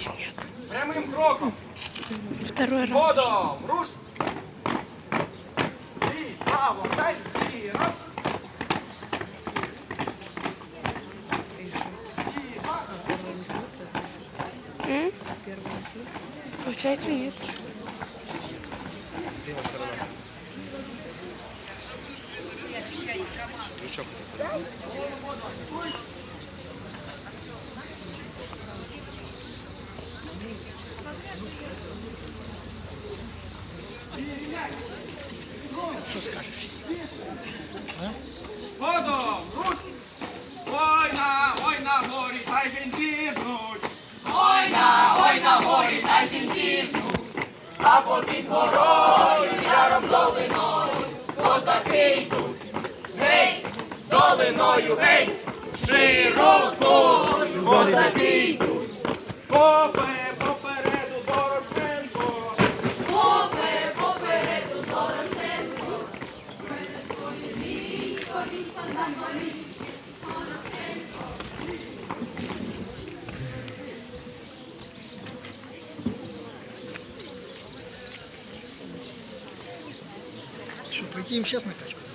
Получается нет. Прямым кроком. Второй раз. Ходом. Руш. Три. Право. Дай. Три. Раз. И два. М? Получается нет. Ходом. Руш. Ой на, ой на морі, хай жінки жнуть. Ой на, ой на морі та жінці жнуть, а попід горою яром долиною козаки йдуть. Гей, долиною, гей, широкою козаки йдуть. Попе, Что, пойти им сейчас накачку?